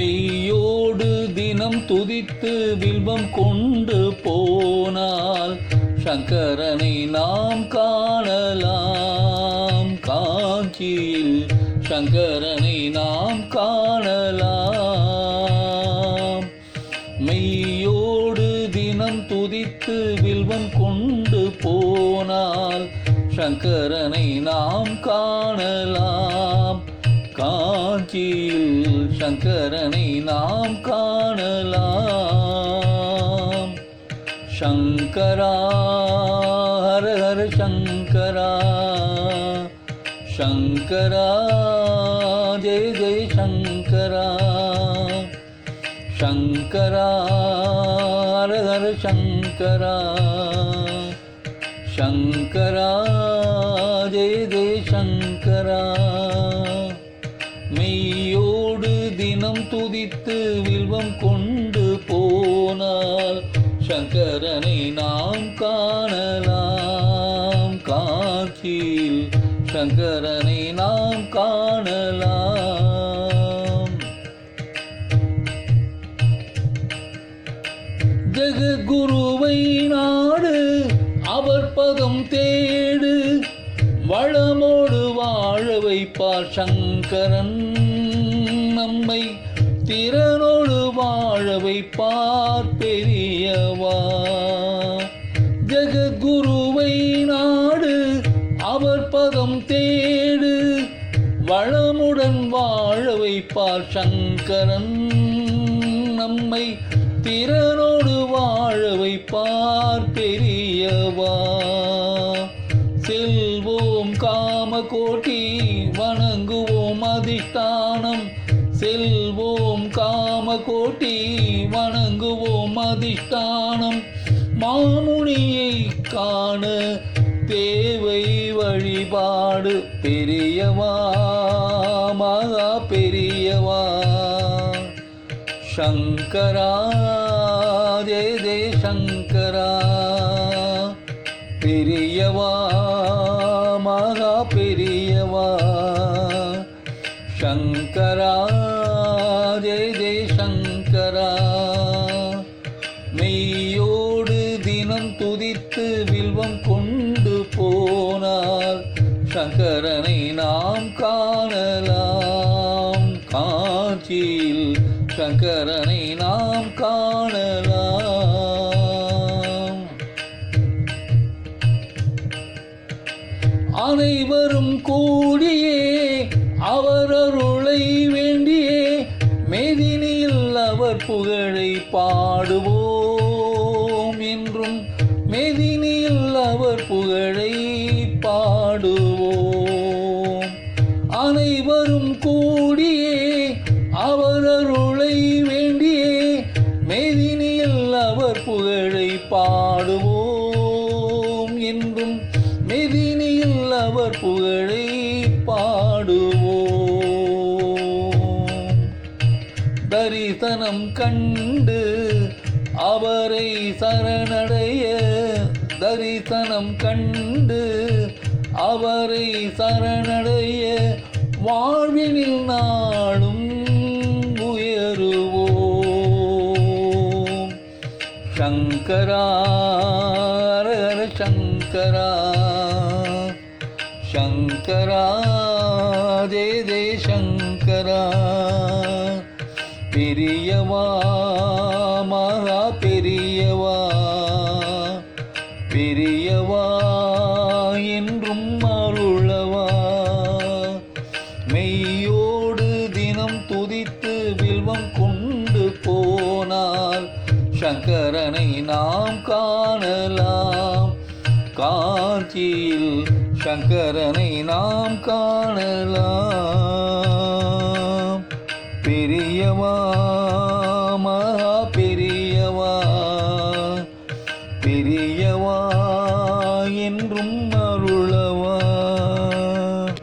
மெய்யோடு தினம் துதித்து வில்வம் கொண்டு போனால் சங்கரனை நாம் காணலாம். காஞ்சியில் சங்கரனை நாம் காணலாம். மெய்யோடு தினம் துதித்து வில்வம் கொண்டு போனால் சங்கரனை நாம் காணலாம். காஞ்சியில் சங்கரனை நாம் காணலாம். சங்கரா ஹர ஹர சங்கரா. சங்கரா ஜெய ஜெய சங்கரா. சங்கரா ஹர ஹர சங்கரா. சங்கரா ஜெய ஜெய சங்கரா. மெய்யோடு தினம் துதித்து வில்வம் கொண்டு போனால் சங்கரனை நாம் காணலாம். காட்சியில் சங்கரனை நாம் காணலாம். ஜெககுருவை நாடு அவர் பதம் தேடு. வளமோடு வாழ வைப்பார் சங்கரன். நம்மை திறனோடு வாழ வைப்பார் பெரியவா. ஜெககுருவை நாடு அவர் பதம் தேடு. வளமுடன் வாழ வைப்பார் சங்கரன். நம்மை திறனோடு வாழ வைப்பார் பெரியவா. செல்வோம் காம கோட்டி வணங்குவோம் அதிஷ்டானம். மாமுனியை காண தேவை வழிபாடு. பெரியவா மகா பெரியவா. சங்கரா ஜெய ஜெய சங்கரா. பெரியவா மகா பெரியவா. சங்கரா துதித்து வில்வம் கொண்டு போனார். சங்கரனை நாம் காணலாம். காட்சியில் சங்கரனை நாம் காணலாம். அனைவரும் கூடியே அவர் அருளை வேண்டியே மேதினி அவர் புகழை பாடுவோம் என்றும் மெதினில் அவர் புகழை பாடுவோம். அனைவரும் கூடியே அவர் அருளை வேண்டியே மெதினியில் அவர் புகழை பாடுவோம். தரிசனம் கண்டு அவரை சரணடைய தரிசனம் கண்டு அவரை சரணடைய வாழ்வினில் நாளும் உயருவோம். சங்கரா சங்கரா சங்கரா ஜெய ஜெய சங்கரா. பெரியவா மகா பெரியவா. பெரியவா என்றும் அருளவா. மெய்யோடு தினம் துதித்து வில்வம் கொண்டு போனால் சங்கரனை நாம் காணலாம். காஞ்சியில் சங்கரனை நாம் காணலாம்.